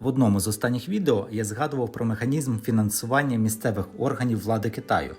В одному з останніх відео я згадував про механізм фінансування місцевих органів влади Китаю,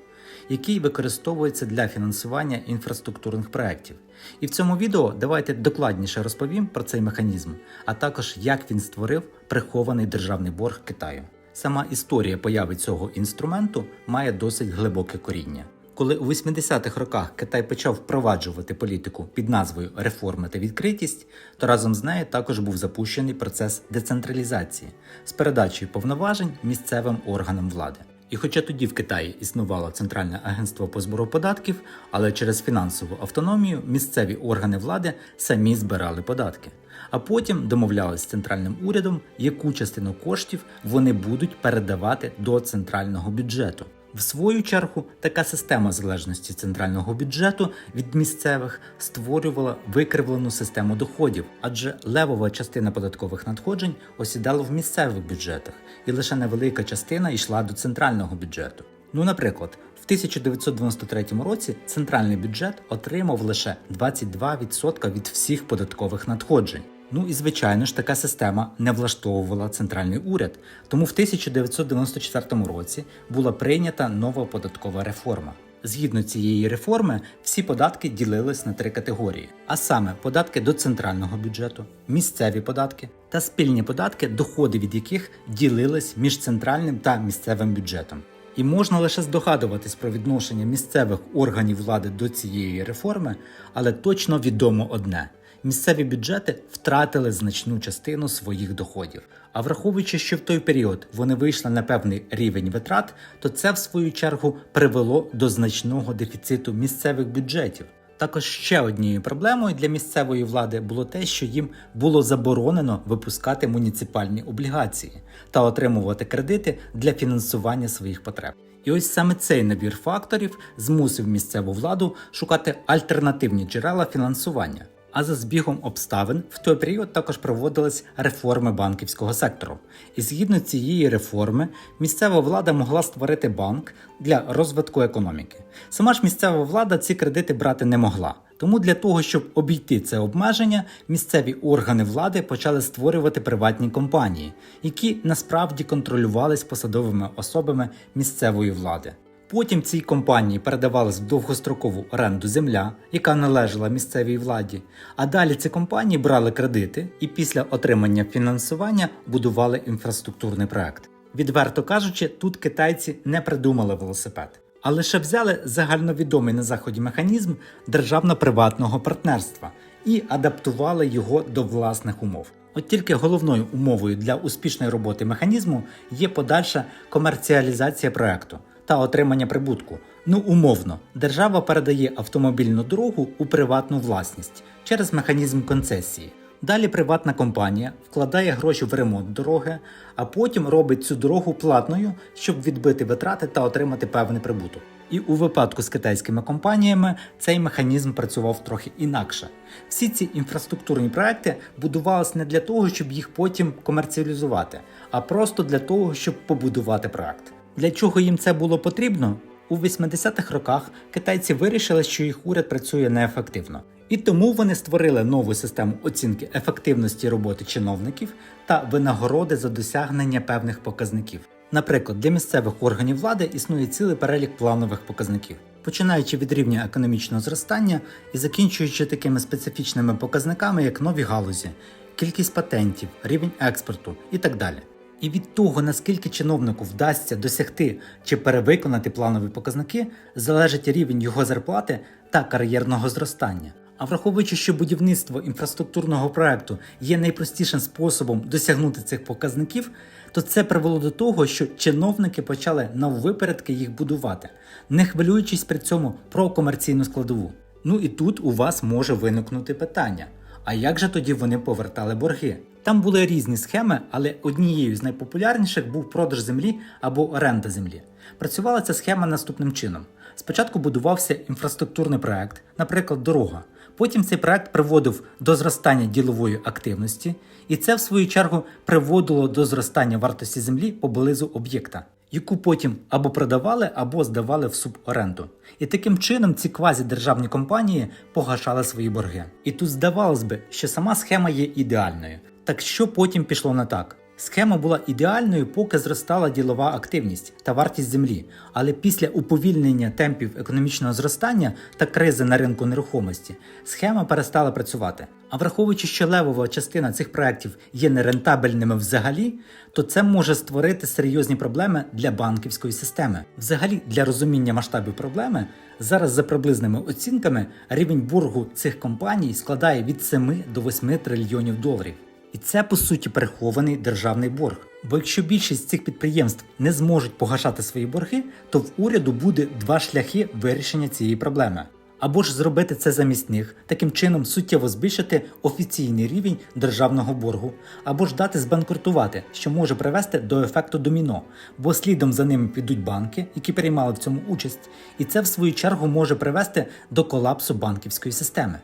який використовується для фінансування інфраструктурних проєктів. І в цьому відео давайте докладніше розповім про цей механізм, а також як він створив прихований державний борг Китаю. Сама історія появи цього інструменту має досить глибоке коріння. Коли у 80-х роках Китай почав впроваджувати політику під назвою реформи та відкритість, то разом з нею також був запущений процес децентралізації з передачею повноважень місцевим органам влади. І хоча тоді в Китаї існувало Центральне агентство по збору податків, але через фінансову автономію місцеві органи влади самі збирали податки. А потім домовлялись з центральним урядом, яку частину коштів вони будуть передавати до центрального бюджету. В свою чергу, така система залежності центрального бюджету від місцевих створювала викривлену систему доходів, адже левова частина податкових надходжень осідала в місцевих бюджетах, і лише невелика частина йшла до центрального бюджету. Ну, наприклад, в 1993 році центральний бюджет отримав лише 22% від всіх податкових надходжень. Ну і звичайно ж така система не влаштовувала центральний уряд. Тому в 1994 році була прийнята нова податкова реформа. Згідно цієї реформи, всі податки ділились на три категорії: а саме податки до центрального бюджету, місцеві податки та спільні податки, доходи від яких ділились між центральним та місцевим бюджетом. І можна лише здогадуватись про відношення місцевих органів влади до цієї реформи, але точно відомо одне: місцеві бюджети втратили значну частину своїх доходів. А враховуючи, що в той період вони вийшли на певний рівень витрат, то це в свою чергу привело до значного дефіциту місцевих бюджетів. Також ще однією проблемою для місцевої влади було те, що їм було заборонено випускати муніципальні облігації та отримувати кредити для фінансування своїх потреб. І ось саме цей набір факторів змусив місцеву владу шукати альтернативні джерела фінансування. А за збігом обставин в той період також проводились реформи банківського сектору. І згідно цієї реформи, місцева влада могла створити банк для розвитку економіки. Сама ж місцева влада ці кредити брати не могла. Тому для того, щоб обійти це обмеження, місцеві органи влади почали створювати приватні компанії, які насправді контролювались посадовими особами місцевої влади. Потім цій компанії передавалась в довгострокову оренду земля, яка належала місцевій владі. А далі ці компанії брали кредити і після отримання фінансування будували інфраструктурний проект. Відверто кажучи, тут китайці не придумали велосипед, а лише взяли загальновідомий на заході механізм державно-приватного партнерства і адаптували його до власних умов. От тільки головною умовою для успішної роботи механізму є подальша комерціалізація проекту та отримання прибутку. Ну, умовно, держава передає автомобільну дорогу у приватну власність через механізм концесії. Далі приватна компанія вкладає гроші в ремонт дороги, а потім робить цю дорогу платною, щоб відбити витрати та отримати певний прибуток. І у випадку з китайськими компаніями цей механізм працював трохи інакше. Всі ці інфраструктурні проекти будувалися не для того, щоб їх потім комерціалізувати, а просто для того, щоб побудувати проект. Для чого їм це було потрібно? У 80-х роках китайці вирішили, що їх уряд працює неефективно, і тому вони створили нову систему оцінки ефективності роботи чиновників та винагороди за досягнення певних показників. Наприклад, для місцевих органів влади існує цілий перелік планових показників, починаючи від рівня економічного зростання і закінчуючи такими специфічними показниками, як нові галузі, кількість патентів, рівень експорту і так далі. І від того, наскільки чиновнику вдасться досягти чи перевиконати планові показники, залежить рівень його зарплати та кар'єрного зростання. А враховуючи, що будівництво інфраструктурного проекту є найпростішим способом досягнути цих показників, то це привело до того, що чиновники почали наввипередки їх будувати, не хвилюючись при цьому про комерційну складову. Ну і тут у вас може виникнути питання: а як же тоді вони повертали борги? Там були різні схеми, але однією з найпопулярніших був продаж землі або оренда землі. Працювала ця схема наступним чином: спочатку будувався інфраструктурний проект, наприклад, дорога. Потім цей проект приводив до зростання ділової активності, і це, в свою чергу, приводило до зростання вартості землі поблизу об'єкта, яку потім або продавали, або здавали в суборенду. І таким чином ці квазідержавні компанії погашали свої борги. І тут здавалось би, що сама схема є ідеальною. Так що потім пішло не так? Схема була ідеальною, поки зростала ділова активність та вартість землі. Але після уповільнення темпів економічного зростання та кризи на ринку нерухомості схема перестала працювати. А враховуючи, що левова частина цих проєктів є нерентабельними взагалі, то це може створити серйозні проблеми для банківської системи. Взагалі, для розуміння масштабів проблеми, зараз за приблизними оцінками рівень боргу цих компаній складає від 7 до 8 трильйонів доларів. І це по суті перехований державний борг. Бо якщо більшість цих підприємств не зможуть погашати свої борги, то в уряду буде два шляхи вирішення цієї проблеми. Або ж зробити це замість них, таким чином суттєво збільшити офіційний рівень державного боргу, або ж дати збанкрутувати, що може привести до ефекту доміно, бо слідом за ними підуть банки, які приймали в цьому участь, і це в свою чергу може привести до колапсу банківської системи.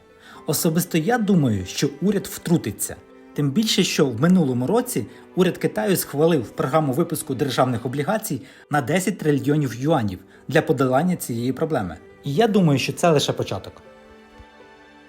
Особисто я думаю, що уряд втрутиться. Тим більше, що в минулому році уряд Китаю схвалив програму випуску державних облігацій на 10 трильйонів юанів для подолання цієї проблеми. І я думаю, що це лише початок.